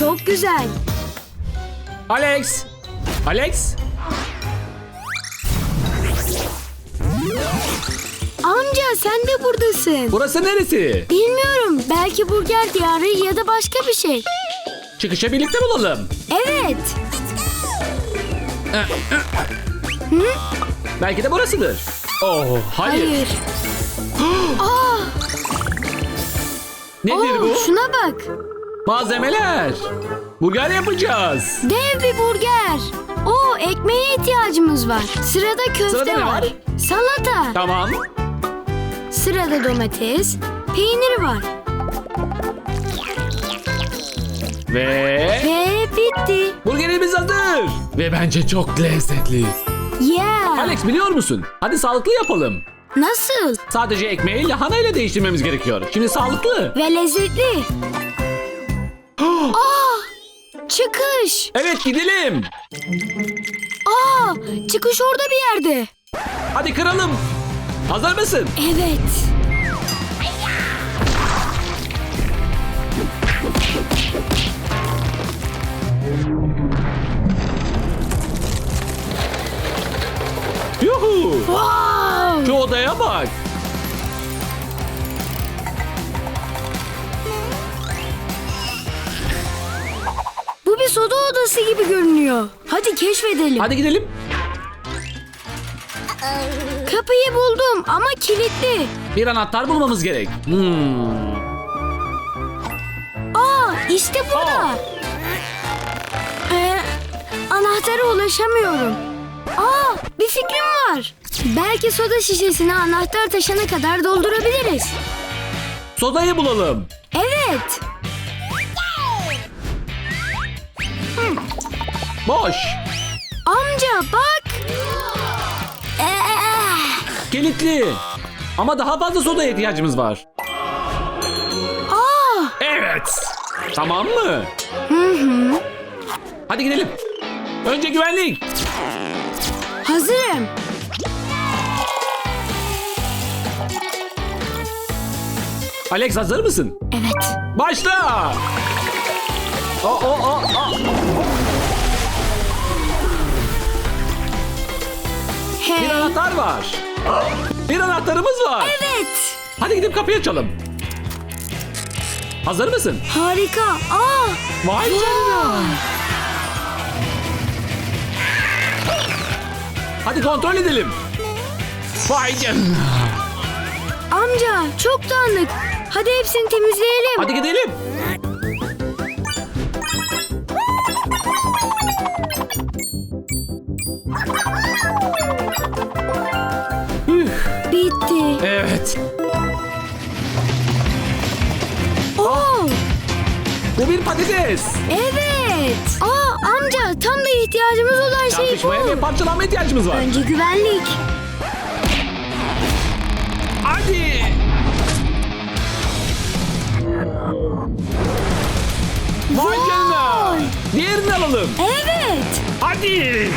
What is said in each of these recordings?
çok güzel. Alex! Alex! Amca sen de buradasın. Burası neresi? Bilmiyorum. Belki burger diyarı ya da başka bir şey. Çıkışa birlikte bulalım. Evet. Belki de burasıdır. Oh, hayır. Hayır. Aa, Nedir oo, bu? şuna bak. Malzemeler. Burger yapacağız. Dev bir burger. Oo, ekmeğe ihtiyacımız var. Sırada köfte Sırada ne var? Salata. Tamam. Sırada domates. Peyniri var. Ve Ve bitti. burgerimiz hazır. Ve bence çok lezzetli. Yeah. Alex biliyor musun? Hadi sağlıklı yapalım. Nasıl? Sadece ekmeği lahana ile değiştirmemiz gerekiyor. Şimdi sağlıklı. Ve lezzetli. Aa! Çıkış. Evet gidelim. Aa! Çıkış orada bir yerde. Hadi kıralım. Hazır mısın? Evet. Yuhu. Wow! Şu odaya bak. Bu bir soda odası gibi görünüyor. Hadi keşfedelim. Hadi gidelim. Kapıyı buldum ama kilitli. Bir anahtar bulmamız gerek. Hmm. Aa, işte burada. Aa. Ee, anahtara ulaşamıyorum. Aa, bir fikrim var. Belki soda şişesini anahtar taşana kadar doldurabiliriz. Sodayı bulalım. Evet. Boş. Amca bak. Ee, Kilitli. Ama daha fazla sodaya ihtiyacımız var. aa, Evet. Tamam mı? Hadi gidelim. Önce güvenlik. hazırım. Alex hazır mısın? Evet. Başla. O o o o. Bir Hey. anahtar var. Bir anahtarımız var. Evet. Hadi gidip kapıyı açalım. Hazır mısın? Harika. Aa, Vay canına. Hadi kontrol edelim. Vay canına. amca çok dağınık. Hadi hepsini temizleyelim. Hadi gidelim. Üf, Bitti. Evet. Oo, Bu bir patates. evet. Aa, amca tam da ihtiyacımız olan şey Çarpışmaya ve bu. parçalanma ihtiyacımız var. Önce güvenlik. Alalım. Evet. Hadi.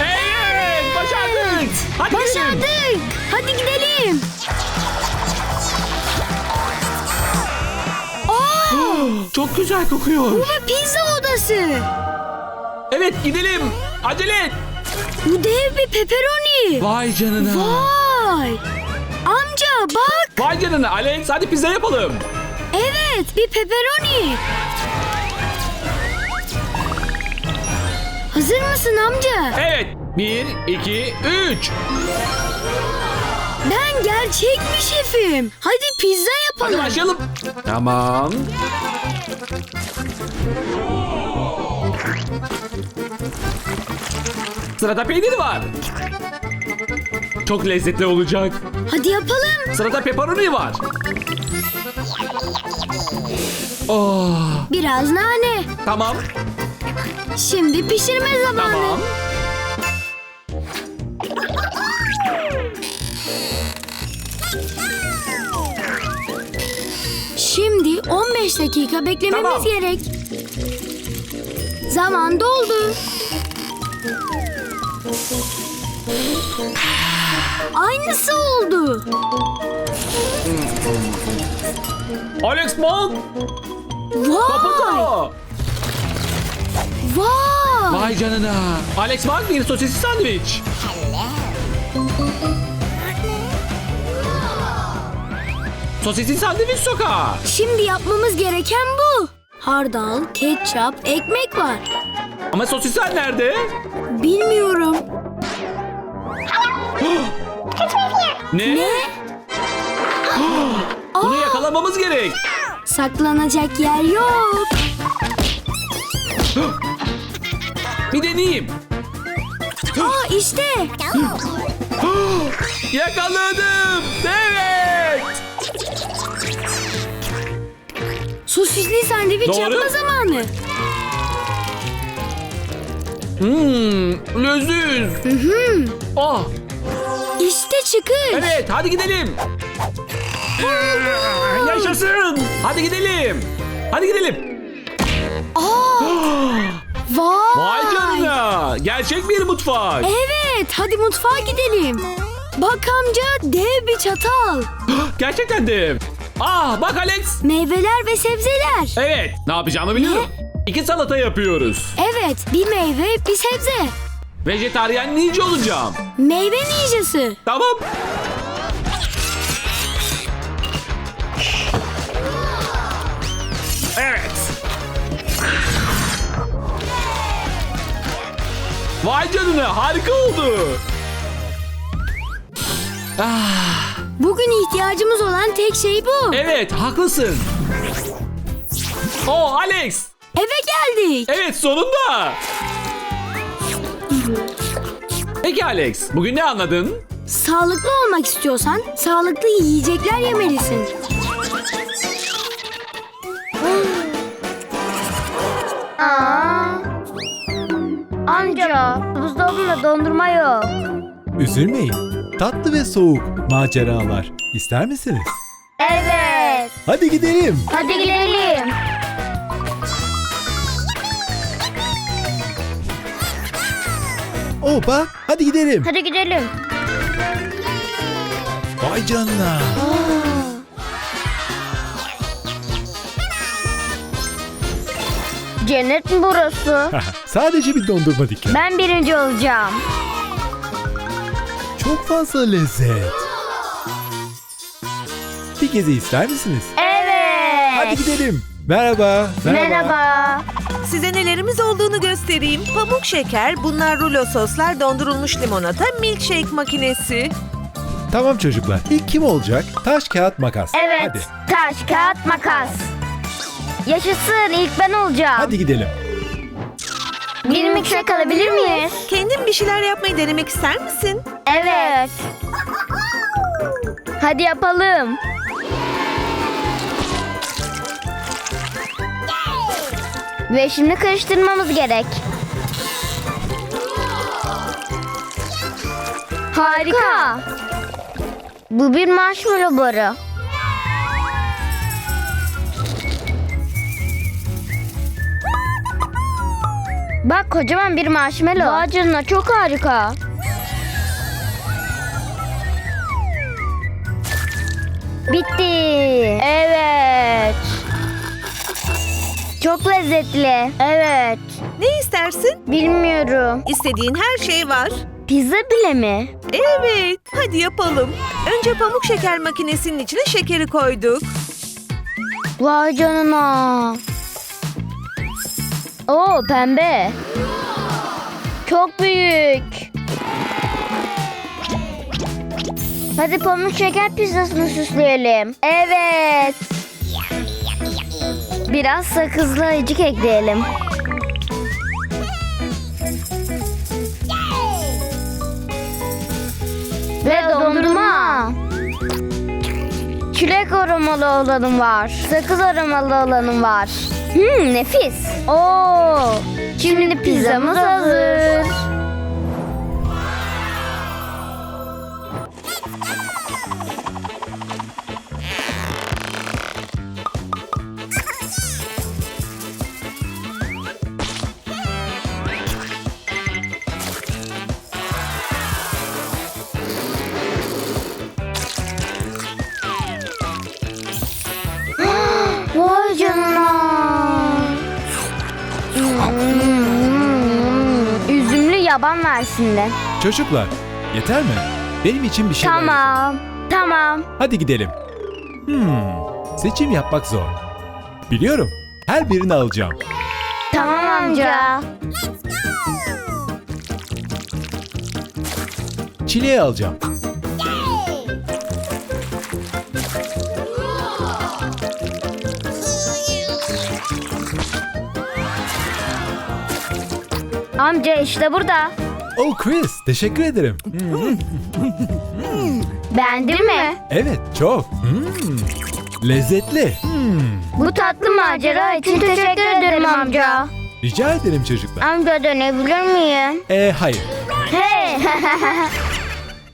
Evet, başardık. Hadi gidelim. Başardık. Hadi gidelim. Aa, Çok güzel kokuyor. bu bir pizza odası. Evet, gidelim. Acele et. Bu dev bir pepperoni. Vay canına. Vay. Vay canına. Alex, hadi pizza yapalım. Evet bir pepperoni. Hazır mısın amca? Evet. Bir, iki, üç. Ben gerçek bir şefim. Hadi pizza Hadi yapalım. başlayalım. Tamam. Sırada peynir var. Çok lezzetli olacak. Hadi yapalım. Sırada pepperoni var. Oh, Biraz nane. tamam, Şimdi pişirme zamanı. tamam. Şimdi 15 dakika beklememiz Tamam. gerek. Zaman doldu. Aynısı oldu. Alex Monk! Vay! Kaputo! Vay! Vay canına. Alex Monk bir sosisli sandviç. Sosisli sandviç sokağı. Şimdi yapmamız gereken bu. Hardal, ketçap, ekmek var. Ama sosisler nerede? Bilmiyorum. Ne? Ne? Bunu yakalamamız gerek. Saklanacak yer yok. Bir deneyeyim. Aa işte. Yakaladım. Evet. Sosisli sandviç Doğru. yapma zamanı. Hmm, lezzetli. Oh, İşte çıkış. evet hadi gidelim. Yaşasın. Hadi gidelim. Hadi gidelim. Vay. Vay canına. Gerçek bir mutfak. Evet hadi mutfağa gidelim. Bak amca dev bir çatal. Gerçekten de. Ah bak Alex. Meyveler ve sebzeler. Evet. Ne yapacağımı biliyorum. İki salata yapıyoruz. Evet bir meyve bir sebze. Vejetaryen ninja olacağım. Meyve ninjası. Tamam. Evet. Vay canına harika oldu. Ah, Bugün ihtiyacımız olan tek şey bu. evet haklısın. Oh Alex. Eve geldik. Evet sonunda. Peki Alex bugün ne anladın? Sağlıklı olmak istiyorsan sağlıklı yiyecekler yemelisin. Aa. Amca, buzdolabında dondurma yok. Üzülmeyin. Tatlı ve soğuk maceralar. İster misiniz? Evet. Hadi gidelim. Hadi gidelim. Bak, hadi gidelim. Hadi gidelim. Vay canına. Cennet mi burası? Sadece bir dondurma dükkanı. Ben birinci olacağım. Çok fazla lezzet. Bir gezi ister misiniz? Evet. Hadi gidelim. Merhaba. Merhaba. Size nelerimiz olduğunu göstereyim. Pamuk şeker, bunlar rulo soslar, dondurulmuş limonata, milkshake makinesi. Tamam çocuklar. İlk kim olacak? Taş, kağıt, makas. Evet. Hadi. Taş, kağıt, makas. Yaşasın ilk ben olacağım. Hadi gidelim. Bir milkshake alabilir miyiz? Kendin bir şeyler yapmayı denemek ister misin? Evet. Hadi yapalım. Ve şimdi karıştırmamız gerek. Harika. Bu bir marshmallow barı. Bak kocaman bir marshmallow. Vay canına çok harika. Bitti. Evet. Çok lezzetli. Evet. Ne istersin? Bilmiyorum. İstediğin her şey var. Pizza bile mi? Evet, hadi yapalım. Önce pamuk şeker makinesinin içine şekeri koyduk. Vay canına. Oo pembe. Çok büyük. Hadi pamuk şeker pizzasını süsleyelim. Evet. Biraz sakızlı ayıcık ekleyelim. Ve dondurma. Çilek aromalı olanım var. Sakız aromalı olanım var. Hmm nefis. Oo. Şimdi pizzamız hazır. Yaban versinden. Çocuklar, yeter mi? Benim için bir şeyler yapın. Tamam. Tamam. Hadi gidelim. Hmm, seçim yapmak zor. Biliyorum. Her birini alacağım. Tamam amca. Çileği alacağım. Amca işte burada. Oh Chris, teşekkür ederim. Beğendin mi? Evet, çok. Hmm, lezzetli. Hmm, Bu tatlı macera için teşekkür ederim amca. rica ederim çocuklar. Amca dönebilir miyim? Ee, hayır. Hey!